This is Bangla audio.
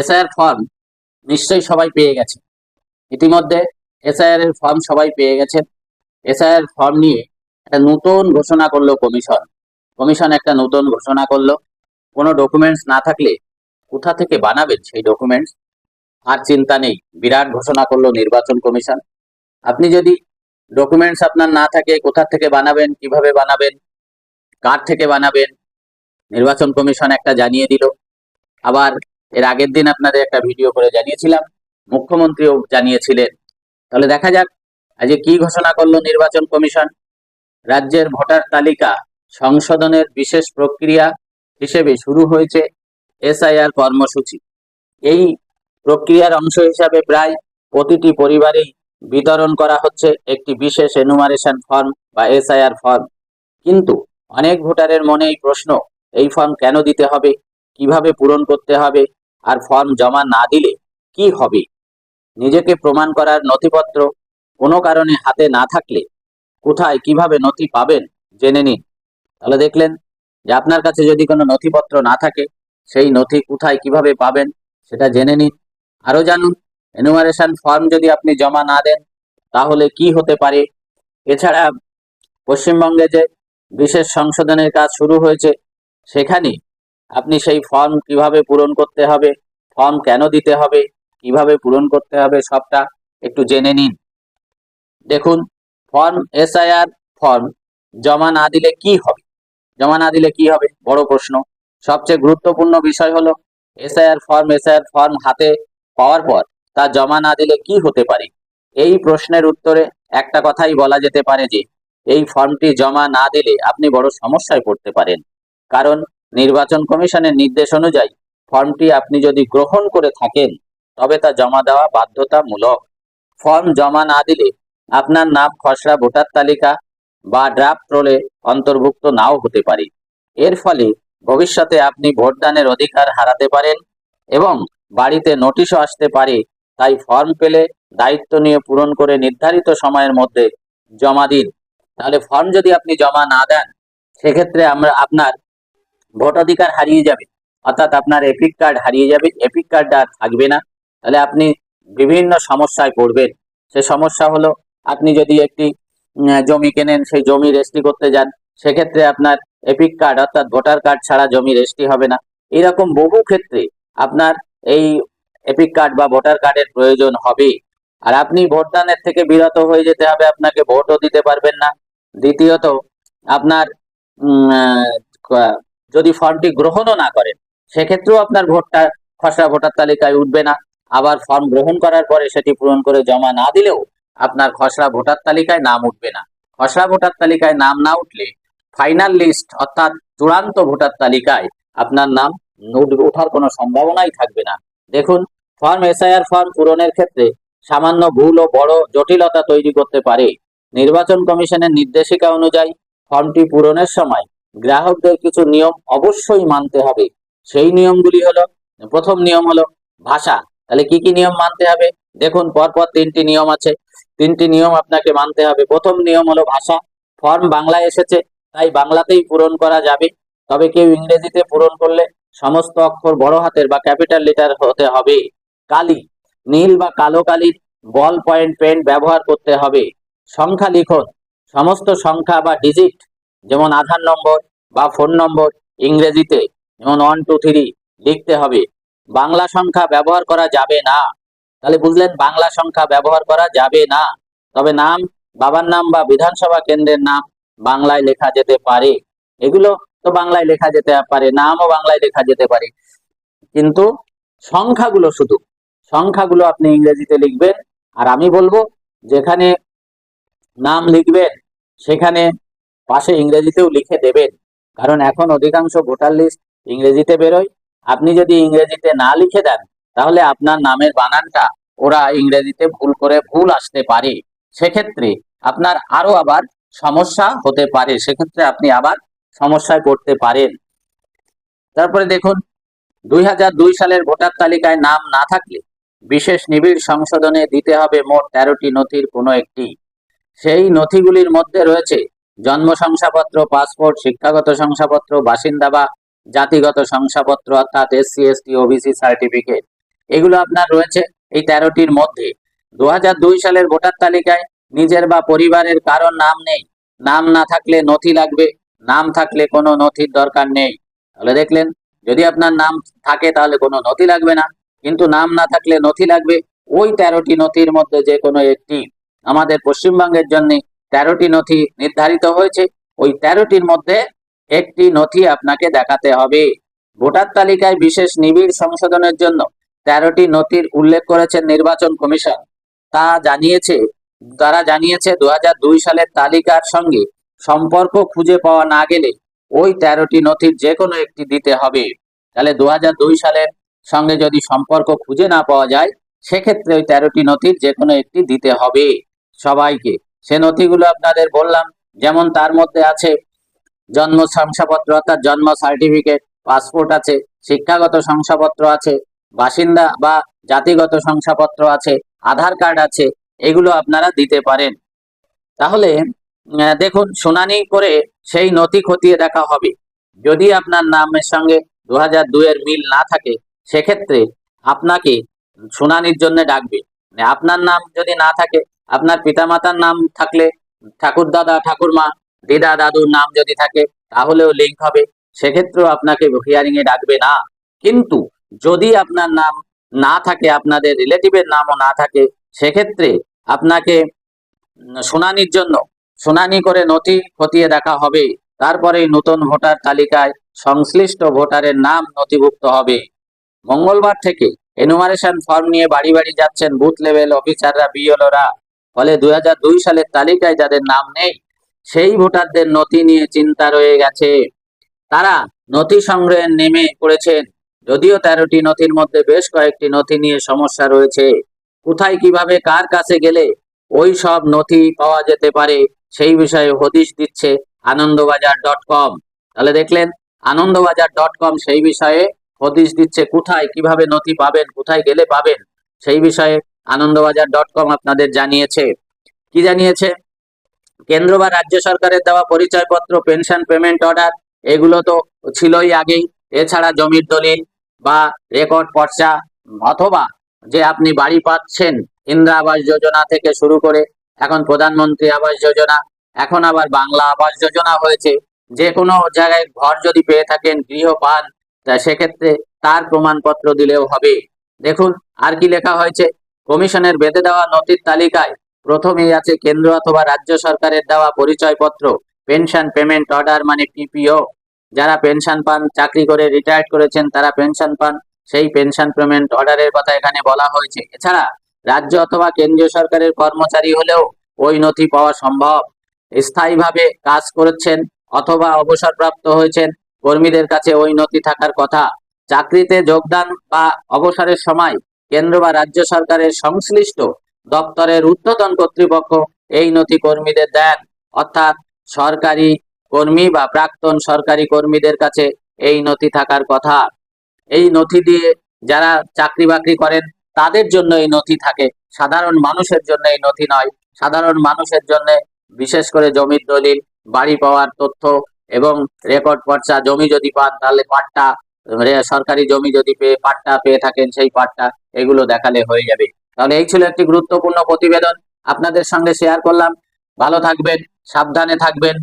এসআইআর ফর্ম নিশ্চয়ই সবাই পেয়ে গেছে। ইতিমধ্যে এসআইআর এর ফর্ম সবাই পেয়ে গেছেন এসআইআর ফর্ম নিয়ে একটা নতুন ঘোষণা করল কমিশন। কমিশন একটা নতুন ঘোষণা করল। কোনো ডকুমেন্টস না থাকলে কোথা থেকে বানাবেন সেই ডকুমেন্টস আর চিন্তা নেই, বিরাট ঘোষণা করল নির্বাচন কমিশন। আপনি যদি ডকুমেন্টস আপনার না থাকে, কোথা থেকে বানাবেন, কীভাবে বানাবেন, কার থেকে বানাবেন, নির্বাচন কমিশন একটা জানিয়ে দিল। আবার এর আগের দিন আপনাদের একটা ভিডিও করে জানিয়েছিলাম। মুখ্যমন্ত্রীও জানিয়েছিলেন। তাহলে দেখা যাক, আজকে কি ঘোষণা করল নির্বাচন কমিশন? রাজ্যের ভোটার তালিকা সংশোধনের বিশেষ প্রক্রিয়া হিসেবে শুরু হয়েছে এসআইআর কর্মসূচি। এই প্রক্রিয়ার অংশ হিসাবে প্রায় প্রতিটি পরিবারেই বিতরণ করা হচ্ছে একটি বিশেষ এনুমারেশন ফর্ম বা এসআইআর ফর্ম কিন্তু অনেক ভোটারের মনে এই প্রশ্ন, এই ফর্ম কেন দিতে হবে? কীভাবে পূরণ করতে হবে? আর ফর্ম জমা না দিলে কি হবে? নিজেকে প্রমাণ করার নথিপত্র কোনো কারণে হাতে না থাকলে কোথায় কীভাবে নথি পাবেন জেনে নিন। তাহলে দেখলেন যে আপনার কাছে যদি কোনো নথিপত্র না থাকে, সেই নথি কোথায় কীভাবে পাবেন সেটা জেনে নিন। আরও জানুন এনুমারেশন ফর্ম যদি আপনি জমা না দেন, তাহলে কি হতে পারে? এছাড়া পশ্চিমবঙ্গে যে বিশেষ সংশোধনের কাজ শুরু হয়েছে, সেখানে আপনি সেই ফর্ম কীভাবে পূরণ করতে হবে? ফর্ম কেন দিতে হবে? কীভাবে পূরণ করতে হবে? সবটা একটু জেনে নিন। দেখুন ফর্ম এসআইআর ফর্ম জমা না দিলে কি হবে? জমা না দিলে কি হবে? বড় প্রশ্ন। সবচেয়ে গুরুত্বপূর্ণ বিষয় হলো এসআইআর ফর্ম এসআইআর ফর্ম হাতে পাওয়ার পর তা জমা না দিলে কি হতে পারে? এই প্রশ্নের উত্তরে একটা কথাই বলা যেতে পারে যে, এই ফর্মটি জমা না দিলে আপনি বড় সমস্যায় পড়তে পারেন। কারণ নির্বাচন কমিশনের নির্দেশ অনুযায়ী ফর্মটি আপনি যদি গ্রহণ করে থাকেন, তবে তা জমা দেওয়া বাধ্যতামূলক। ফর্ম জমা না দিলে আপনার নাম, খসড়া ভোটার তালিকা বা ড্রাফট রোলে অন্তর্ভুক্ত নাও হতে পারে। এর ফলে ভবিষ্যতে আপনি ভোটদানের অধিকার হারাতে পারেন এবং বাড়িতে নোটিশও আসতে পারে, তাই ফর্ম পেলে দায়িত্ব নিয়ে পূরণ করে নির্ধারিত সময়ের মধ্যে জমা দিন। তাহলে ফর্ম যদি আপনি জমা না দেন, সেক্ষেত্রে আমরা আপনার ভোটাধিকার হারিয়ে যাবে, অর্থাৎ আপনার এপিক কার্ড হারিয়ে যাবে এপিক কার্ড আর থাকবে না। তাহলে আপনি বিভিন্ন সমস্যায় পড়বেন। সে সমস্যা হলো, আপনি যদি একটি জমি কেনেন, সেই জমি রেজিস্ট্রি করতে যান, সেক্ষেত্রে আপনার এপিক কার্ড অর্থাৎ ভোটার কার্ড ছাড়া জমি রেজিস্ট্রি হবে না। এরকম বহু ক্ষেত্রে আপনার এই এপিক কার্ড বা ভোটার কার্ডের প্রয়োজন হবে। আর আপনি ভোটদানের থেকে বিরত হয়ে যেতে হবে, আপনাকে ভোটও দিতে পারবেন না। দ্বিতীয়ত, আপনার যদি ফর্মটি গ্রহণও না করেন, সেক্ষেত্রেও আপনার ভোটটা খসড়া ভোটার তালিকায় উঠবে না। আবার ফর্ম গ্রহণ করার পরে সেটি পূরণ করে জমা না দিলেও আপনার খসড়া ভোটার তালিকায় নাম উঠবে না। খসড়া ভোটার তালিকায় নাম না উঠলে ফাইনাল লিস্ট অর্থাৎ চূড়ান্ত ভোটার তালিকায় আপনার নাম ওঠার কোনো সম্ভাবনাই থাকবে না। দেখুন, ফর্ম এসআইআর ফর্ম পূরণের ক্ষেত্রে সামান্য ভুল ও বড় জটিলতা তৈরি করতে পারে। নির্বাচন কমিশনের নির্দেশিকা অনুযায়ী ফর্মটি পূরণের সময় গ্রাহকদের কিছু নিয়ম অবশ্যই মানতে হবে। সেই নিয়মগুলি হলো, প্রথম নিয়ম হলো ভাষা। তাহলে কি কি নিয়ম মানতে হবে? দেখুন, পরপর তিনটি নিয়ম আছে। তিনটি নিয়ম আপনাকে মানতে হবে। প্রথম নিয়ম হলো ভাষা। ফর্ম বাংলায় এসেছে, তাই বাংলাতেই পূরণ করা যাবে। তবে কেউ ইংরেজিতে পূরণ করলে সমস্ত অক্ষর বড় হাতের বা ক্যাপিটাল লেটার হতে হবে। কালি। নীল বা কালো কালির বল পয়েন্ট পেন ব্যবহার করতে হবে। সংখ্যা লিখন। সমস্ত সংখ্যা বা ডিজিট যেমন আধার নম্বর বা ফোন নম্বর ইংরেজিতে, যেমন ওয়ান টু থ্রি লিখতে হবে। বাংলা সংখ্যা ব্যবহার করা যাবে না। তাহলে বুঝলেন, বাংলা সংখ্যা ব্যবহার করা যাবে না। তবে নাম, বাবার নাম বা বিধানসভা কেন্দ্রের নাম বাংলায় লেখা যেতে পারে। এগুলো তো বাংলায় লেখা যেতে পারে, নামও বাংলায় লেখা যেতে পারে। কিন্তু সংখ্যাগুলো শুধু, সংখ্যাগুলো আপনি ইংরেজিতে লিখবেন। আর আমি বলব, যেখানে নাম লিখবেন, সেখানে পাশে ইংরেজিতেও লিখে দেবেন, কারণ এখন অধিকাংশ ভোটার লিস্ট ইংরেজিতে বেরোয়। আপনি যদি ইংরেজিতে না লিখে দেন, তাহলে আপনার নামের বানানটা ওরা ইংরেজিতে ভুল করে ভুল আসতে পারে। সেক্ষেত্রে আপনার আরও আবার সমস্যা হতে পারে, সেক্ষেত্রে আপনি আবার সমস্যায় পড়তে পারেন। তারপরে দেখুন দুই সালের ভোটার তালিকায় নাম না থাকলে বিশেষ নিবিড় সংশোধনে দিতে হবে মোট তেরোটি নথির কোনো একটি। সেই নথিগুলির মধ্যে রয়েছে জন্ম শংসাপত্র পাসপোর্ট, শিক্ষাগত শংসাপত্র, বাসিন্দা বা জাতিগত শংসাপত্র, অর্থাৎ এসসি এসটি ওবিসি সার্টিফিকেট এগুলো আপনার রয়েছে এই তেরোটির মধ্যে। দুই হাজার দুই সালের ভোটার তালিকায় নিজের বা পরিবারের কারোর নাম নেই। নাম না থাকলে নথি লাগবে। নাম থাকলে কোনো নথির দরকার নেই। তাহলে দেখলেন, যদি আপনার নাম থাকে তাহলে কোনো নথি লাগবে না। কিন্তু নাম না থাকলে নথি লাগবে। ওই তেরোটি নথির মধ্যে যে কোনো একটি। আমাদের পশ্চিমবঙ্গের জন্য তেরোটি নথি নির্ধারিত হয়েছে। ওই তেরোটির মধ্যে একটি নথি আপনাকে দেখাতে হবে। ভোটার তালিকায় বিশেষ নিবিড় সংশোধনের জন্য তেরোটি নথির উল্লেখ করেছেন নির্বাচন কমিশন। তা জানিয়েছে, তারা জানিয়েছে দু হাজার দুই সালের তালিকার সঙ্গে সম্পর্ক খুঁজে পাওয়া না গেলে ওই তেরোটি নথির যে কোনো একটি দিতে হবে। তাহলে দু হাজার দুই সালের সঙ্গে যদি সম্পর্ক খুঁজে না পাওয়া যায়, সেক্ষেত্রে ওই তেরোটি নথির যে কোনো একটি দিতে হবে সবাইকে। সে নথিগুলো আপনাদের বললাম, যেমন তার মধ্যে আছে জন্ম শংসাপত্র, অর্থাৎ জন্ম সার্টিফিকেট পাসপোর্ট আছে, শিক্ষাগত শংসাপত্র আছে, বাসিন্দা বা জাতিগত শংসাপত্র আছে, আধার কার্ড আছে, এগুলো আপনারা দিতে পারেন। তাহলে দেখুন, শুনানি করে সেই নথি খতিয়ে দেখা হবে। যদি আপনার নামের সঙ্গে দু হাজার দুইয়ের মিল না থাকে, সেক্ষেত্রে আপনাকে শুনানির জন্য ডাকবে। আপনার নাম যদি না থাকে, আপনার পিতামাতার নাম থাকলে ঠাকুর দাদা ঠাকুরমা, দিদা, দাদুর নাম যদি থাকে, তাহলেও লিঙ্ক হবে। সেক্ষেত্রেও আপনাকে হিয়ারিং এ ডাকবে না। কিন্তু যদি আপনার নাম না থাকে, আপনাদের রিলেটিভের নামও না থাকে, সেক্ষেত্রে আপনাকে শুনানির জন্য, শুনানি করে নথি খতিয়ে দেখা হবে। তারপরে নতুন ভোটার তালিকায় সংশ্লিষ্ট ভোটারের নাম নথিভুক্ত হবে। মঙ্গলবার থেকে এনুমারেশন ফর্ম নিয়ে বাড়ি বাড়ি যাচ্ছেন বুথ লেভেল অফিসাররা বিএলওরা ফলে দুই হাজার দুই সালের তালিকায় যাদের নাম নেই, সেই ভোটারদের নথি নিয়ে চিন্তা রয়ে গেছে। তারা নথি সংগ্রহে নেমে পড়েছেন। যদিও তেরোটি নথির মধ্যে বেশ কয়েকটি নথি নিয়ে সমস্যা রয়েছে। কোথায় কীভাবে কার কাছে গেলে ওই সব নথি পাওয়া যেতে পারে, সেই বিষয়ে হদিশ দিচ্ছে আনন্দবাজার ডট কম। তাহলে দেখলেন, আনন্দবাজার ডট কম সেই বিষয়ে হদিশ দিচ্ছে, কোথায়, কীভাবে নথি পাবেন, কোথায় গেলে পাবেন? সেই বিষয়ে আনন্দবাজার ডট কম আপনাদের জানিয়েছে। কি জানিয়েছে? কেন্দ্র বা রাজ্য সরকারের দেওয়া পরিচয়পত্র পেনশন পেমেন্ট অর্ডার এগুলো তো ছিলই আগেই। এছাড়া জমির দলিল বা রেকর্ড পর্চা, অথবা যে আপনি বাড়ি পাচ্ছেন, ইন্দিরা আবাস যোজনা থেকে শুরু করে এখন প্রধানমন্ত্রী আবাস যোজনা, এখন আবার বাংলা আবাস যোজনা হয়েছে। যে কোনো জায়গায় ঘর যদি পেয়ে থাকেন গৃহ পান সেক্ষেত্রে তার প্রমাণপত্র দিলেও হবে। দেখুন, আর কি লেখা হয়েছে? কমিশনের বেঁধে দেওয়া নথির তালিকায় প্রথমেই আছে কেন্দ্র অথবা রাজ্য সরকারের দেওয়া পরিচয়পত্র, পেনশন পেমেন্ট অর্ডার মানে পিপিও যারা পেনশন পান, চাকরি করে রিটায়ার্ড করেছেন, তারা পেনশন পান। সেই পেনশন পেমেন্ট অর্ডারের কথা এখানে বলা হয়েছে। এছাড়া রাজ্য অথবা কেন্দ্রীয় সরকারের কর্মচারী হলেও ওই নথি পাওয়া সম্ভব। স্থায়ীভাবে কাজ করেছেন অথবা অবসরপ্রাপ্ত হয়েছেন কর্মীদের কাছে ওই নথি থাকার কথা। চাকরিতে যোগদান বা অবসরের সময় কেন্দ্র বা রাজ্য সরকারের সংশ্লিষ্ট দপ্তরের ঊর্ধ্বতন কর্তৃপক্ষ এই নথি কর্মীদের দেন। অর্থাৎ সরকারি কর্মী বা প্রাক্তন সরকারি কর্মীদের কাছে এই নথি থাকার কথা। এই নথি দিয়ে যারা চাকরি বাকরি করেন, তাদের জন্য এই নথি থাকে। সাধারণ মানুষের জন্য এই নথি নয়। সাধারণ মানুষের জন্য বিশেষ করে জমির দলিল, বাড়ি পাওয়ার তথ্য এবং রেকর্ড পর্চা জমি যদি পান, তাহলে পাট্টা সরকারি জমি যদি পেয়ে পাট্টা পেয়ে থাকেন, সেই পাট্টা এগুলো দেখালে হয়ে যাবে। তাহলে এই ছিল একটি গুরুত্বপূর্ণ প্রতিবেদন। আপনাদের সঙ্গে শেয়ার করলাম। ভালো থাকবেন, সাবধানে থাকবেন।